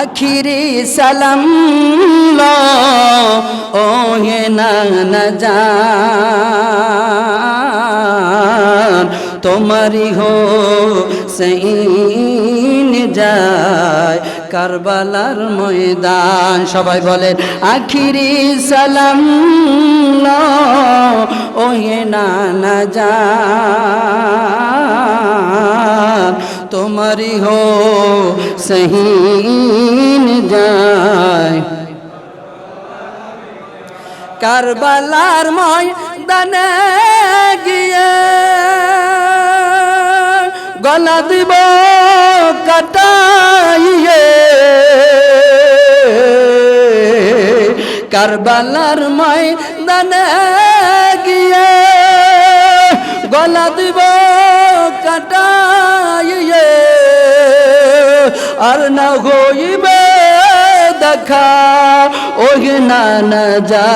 আখিরি সালাম লো ও হে না না জান তোমারি হো সেইন যায় কারবালার ময়দান। সবাই বলেন, আখিরি সালাম লো ও হে না না জান তোমারি হো সहीन যায়। কারবালার ময়দানে গিয়ে গলা দিব কাটাইয়ে। কারবালার ময়দানে গিয়ে গলা দিব কাটাইয়ে। আর না হইবে দেখা ওই না না যা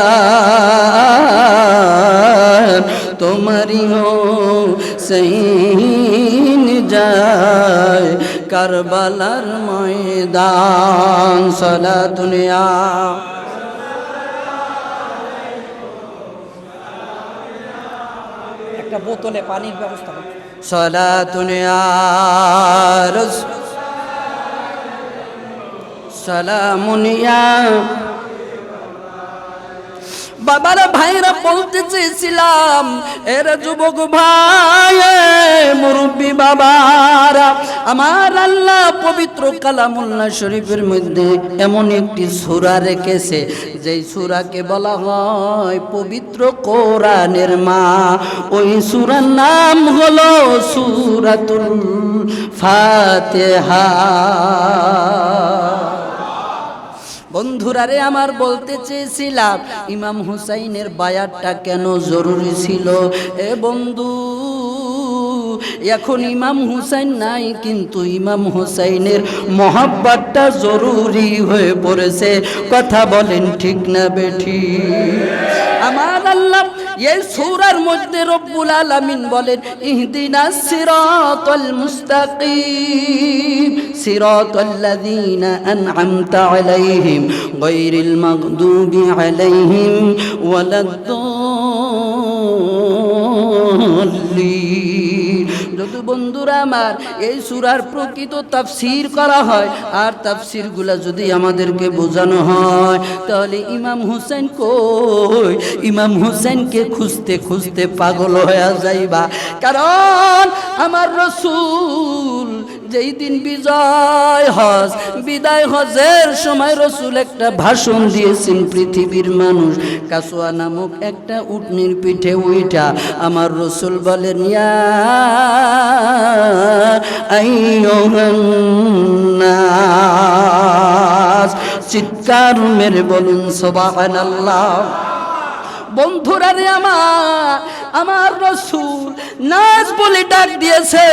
তোমারি হো সहीन যায় কারবালার ময়দান সলা দুনিয়া একটা বোতলে পানির ব্যবস্থা। সলা দুনিয়া বাবারা ভাইরা বলতে চেয়েছিলাম, এর যুবক ভাই মুরব্বী বাবারা, আমার আল্লাহ পবিত্র কালামুল্লাহ শরীফের মধ্যে এমন একটি সূরা রেখেছে, যেই সূরাকে বলা হয় পবিত্র কোরআনের মা। ওই সুরার নাম হলো সূরাতুল ফাতিহা। বন্ধুরা রে আমার বলতে চেয়েছিলাম, ইমাম হুসাইনের বায়ারটা কেন জরুরি ছিল? এ বন্ধু, এখন ইমাম হুসাইন নাই, কিন্তু ইমাম হুসাইনের মহাব্বাতটা জরুরি হয়ে পড়েছে। কথা বলেন ঠিক না বেঠি? আমার আল্লাহ এই সূরার মধ্যে রব্বুল আলামিন বলেন, ইহদিনা সিরাতাল মুস্তাকিম, সিরাতাল লাযিনা আন'আমতা আলাইহিম গায়রিল মাগদুবি আলাইহিম ওয়ালাদ-দাল্লিন. যদি বন্ধুরা আমার, এই সুরার প্রকৃত তাফসির করা হয়। আর তাফসিরগুলা যদি আমাদেরকে বোঝানো হয়, তাহলে ইমাম হুসেন কই? ইমাম হুসেনকে খুঁজতে খুঁজতে পাগল হয়ে যাইবা। কারণ আমার রসুল যেই দিন বিজয় হজ, বিদায় হজের সময় রসুল একটা ভাষণ দিয়েছেন পৃথিবীর মানুষ। কাসুয়া নামক একটা উটনির পিঠে উইটা আমার রসুল বলেন চিৎকার মেরে বলুন, সুবহানাল্লাহ। বন্ধুরা রে আমার আমার রসুল নাচ বলে ডাক দিয়েছে,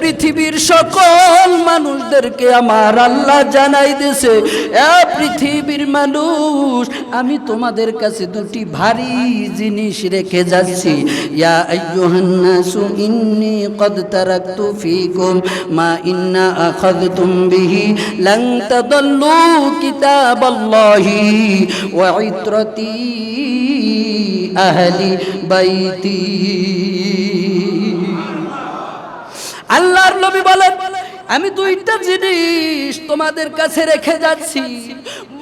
পৃথিবীর সকল মানুষদেরকে আমার আল্লাহ জানাই দিয়েছে, এ পৃথিবীর মানুষ, আমি তোমাদের কাছে দুটি ভারী জিনিস রেখে যাচ্ছি। ইয়া মা আহলি বাইতি। আল্লাহর নবী বলেন আমি দুইটা জিনিস তোমাদের কাছে রেখে যাচ্ছি।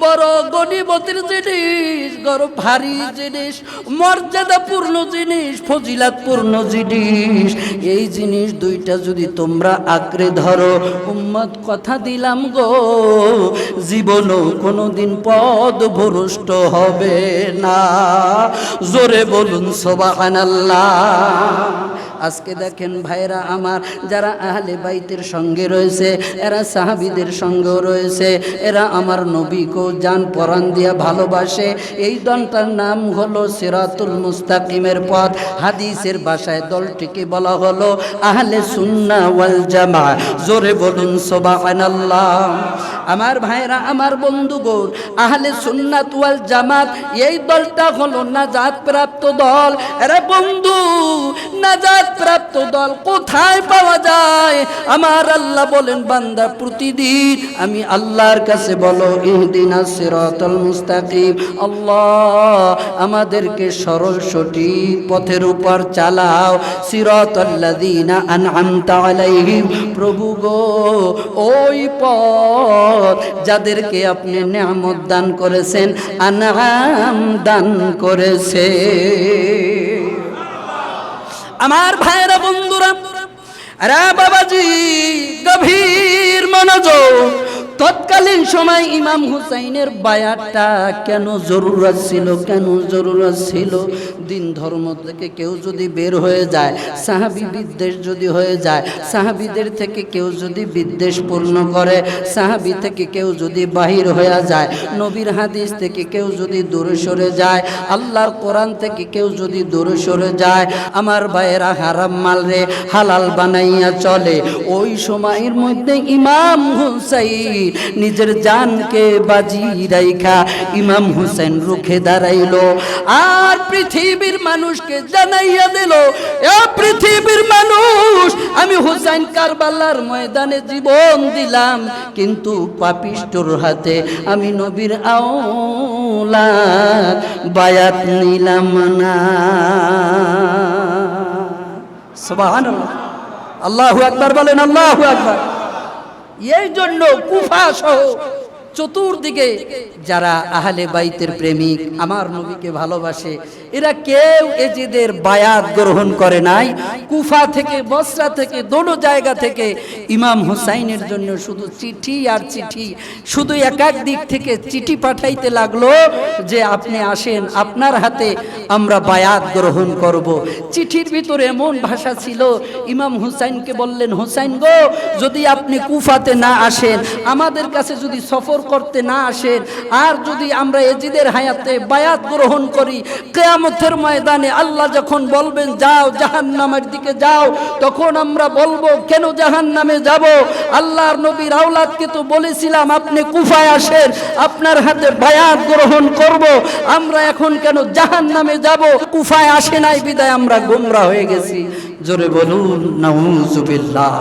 বড় গণিমতের জিনিস, বড় ভারী জিনিস, মর্যাদাপূর্ণ জিনিস, ফজিলাতপূর্ণ জিনিস। এই জিনিস দুইটা যদি তোমরা আঁকড়ে ধরো, উম্মত কথা দিলাম গো, জীবনও কোনোদিন পদ ভ্রষ্ট হবে না। জোরে বলুন, সোবাহানাল্লাহ। আজকে দেখেন ভাইরা আমার, যারা আহলে বাইতের সঙ্গে রয়েছে, এরা সাহাবিদের সঙ্গেও রয়েছে, এরা আমার নবীকেও জান পরাণ দিয়া ভালোবাসে। এই দলটার নাম হলো সিরাতুল মুস্তাকিমের পথ। হাদিসের ভাষায় দলটিকে বলা হলো আহলে সুন্না ওয়াল জামা। জোরে বলুন, সোবাহানাল্লাহ। আমার ভাইরা আমার বন্ধুগণ, আহলে সুন্নাত ওয়াল জামাত, এই দলটা হলো নাজাত প্রাপ্ত দল। এরা বন্ধু, নাজাত প্রাপ্ত দল কোথায় পাওয়া যায়? আমার আল্লাহ বলেন, বান্দা, প্রতিদিন আমি আল্লাহর কাছে বলো, ইহদিনা আল্লাহ, আমাদেরকে সরল, সঠিক পথের উপর চালাও। সিরাতাল্লাযীনা আনআমতা আলাইহিম। প্রভু গো, ওই পথ যাদেরকে আপনি নিয়ামত দান করেছেন, আনআম দান করেছে। আমার ভাইরা বন্ধুরা রে বাবাজি গভীর মনোযোগ তৎকালীন সময় ইমাম হুসাইনের বায়াতটা কেন জরুরত ছিল, কেন জরুরত ছিল? দিন ধর্ম থেকে কেউ যদি বের হয়ে যায়, সাহাবি বিদ্বেষ যদি হয়ে যায়, সাহাবিদের থেকে কেউ যদি বিদ্বেষ পূর্ণ করে, সাহাবি থেকে কেউ যদি বাহির হয়ে যায়, নবীর হাদিস থেকে কেউ যদি দূরে সরে যায়, আল্লাহর কোরআন থেকে কেউ যদি দূরে সরে যায়, আমার ভাইয়েরা হারাম মাল রে, হালাল বানাইয়া চলে। ওই সময়ের মধ্যে ইমাম হুসাইন নিজের জানকে বাজি রাইখা ইমাম হুসেন রুখে দাঁড়াইলো। আর পৃথিবীর মানুষকে জানাইয়া দিল পৃথিবীর মানুষ, আমি হুসাইন কারবালার ময়দানে জীবন দিলাম, কিন্তু পাপিষ্টর হাতে আমি নবীর আওলা বায়াত নিলাম না। সুবহানাল্লাহ। আল্লাহু আকবার বলেন, আল্লাহু আকবার। এই জন্য কুফা সহ চতুর্দিকে যারা আহলে বাইতের প্রেমিক, আমার নবীকে ভালোবাসে, এরা কেউ এজিদের বায়াত গ্রহণ করে নাই। কুফা থেকে, বসরা থেকে, দোনো জায়গা থেকে ইমাম হুসাইনের জন্য শুধু চিঠি আর চিঠি, শুধু এক এক দিক থেকে চিঠি পাঠাইতে লাগল যে আপনি আসেন, আপনার হাতে আমরা বায়াত গ্রহণ করব। চিঠির ভিতরে এমন ভাষা ছিল, ইমাম হুসাইনকে বললেন, হুসাইন গো, যদি আপনি কুফাতে না আসেন, আমাদের কাছে যদি সফর করতে না আসেন আর যদি আমরা এজিদের হায়াতে বায়াত গ্রহণ করি, কেয়ামতের ময়দানে আল্লাহ যখন বলবেন, যাও জাহান্নামের দিকে যাও, তখন আমরা বলব, কেন জাহান্নামে যাব? আল্লাহর নবীর আওলাদকে তো বলেছিলাম, আপনি কুফায় আসেন, আপনার হাতে বায়াত গ্রহণ করব। আমরা এখন কেন জাহান্নামে যাব? কুফায় আসে নাই, বিদায় আমরা গোমরা হয়ে গেছি। জোরে বলুন নাউজুবিল্লাহ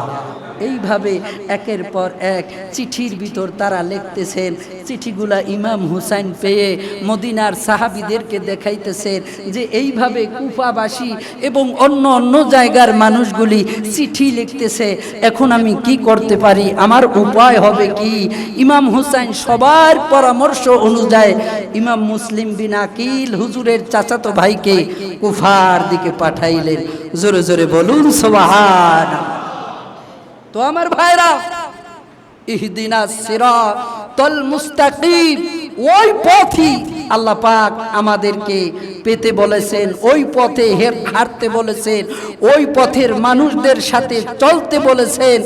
এইভাবে একের পর এক চিঠির ভিতর তারা লিখতেছেন। চিঠিগুলা ইমাম হুসাইন পেয়ে মদিনার সাহাবিদেরকে দেখাইতেছেন যে এইভাবে কুফাবাসী এবং অন্য অন্য জায়গার মানুষগুলি চিঠি লিখতেছে। এখন আমি কি করতে পারি? আমার উপায় হবে কি? ইমাম হুসাইন সবার পরামর্শ অনুযায়ী ইমাম মুসলিম বিন আকিল হুজুরের চাচাতো ভাইকে কুফার দিকে পাঠাইলেন। জোরে জোরে বলুন সোবাহান তো আমার ভাইরা ইহদিনা সিরাতাল মুস্তাকিম ওই পথই আল্লাহ পাক আমাদেরকে পেতে বলেছেন, ওই পথে হাঁটতে বলেছেন, ওই পথের মানুষদের সাথে চলতে বলেছেন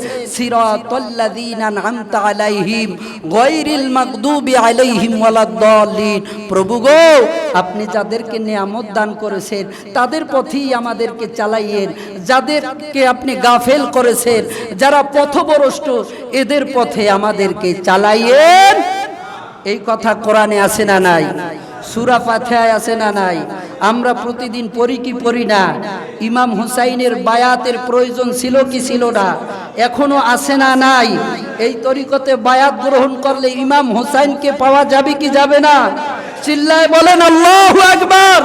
আলাইহিম প্রভু গো, আপনি যাদেরকে নিয়ামত দান করেছেন, তাদের পথেই আমাদেরকে চালাইয়েন, যাদেরকে আপনি গাফেল করেছেন, যারা পথভ্রষ্ট, এদের পথে আমাদেরকে চালাইয়েন। এই কথা কোরআনে আছে না নাই? সুরা ফাতিহায় আছে না নাই? আমরা প্রতিদিন পড়ি কি পড়ি না? ইমাম হুসাইনের বায়াতের প্রয়োজন ছিল কি ছিল না? এখনও আছে না নাই? এই তরিকতে বায়াত গ্রহণ করলে ইমাম হুসাইনকে পাওয়া যাবে কি যাবে না? চিল্লায় বলেন, আল্লাহু আকবার!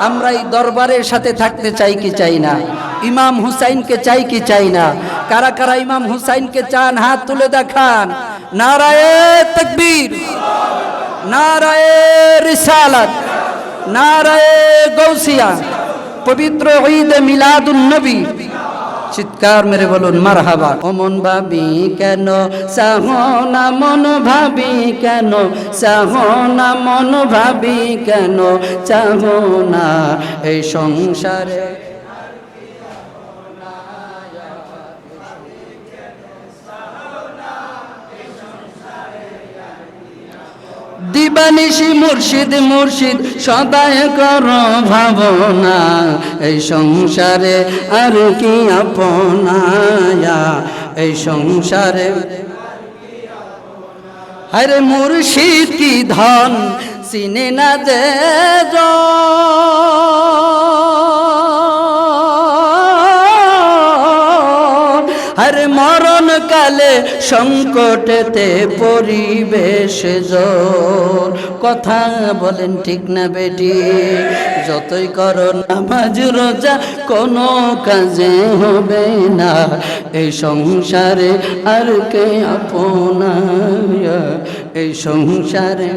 আমরা এই দরবারের সাথে থাকতে চাই কি চাই না? ইমাম হুসাইনকে চাই কি চাই না? কারা কারা ইমাম হুসাইনকে চান, হাত তুলে দেখান। নারায়ে তকবীর। পবিত্র চিৎকার মেরে বলুন, মারহাবা। অমন ভাবি কেন সাহনা মন ভাবি কেন সাহনা মন ভাবি কেন চাহনা এই সংসারে দিবানিশি, মুর্শিদ মুর্শিদ, সদায় কর ভাবনা। এই সংসারে আর কি আপনায়া? এই সংসারে আরে মুর্শিদ কি ধন? চিনে না যে কালে সংকটেতে পরিবেশ কথা বলেন ঠিক না বেটি, যতই করো নামাজ, রোজা কোনো কাজে হবে না। এই সংসারে আর কে আপনার? এই সংসারে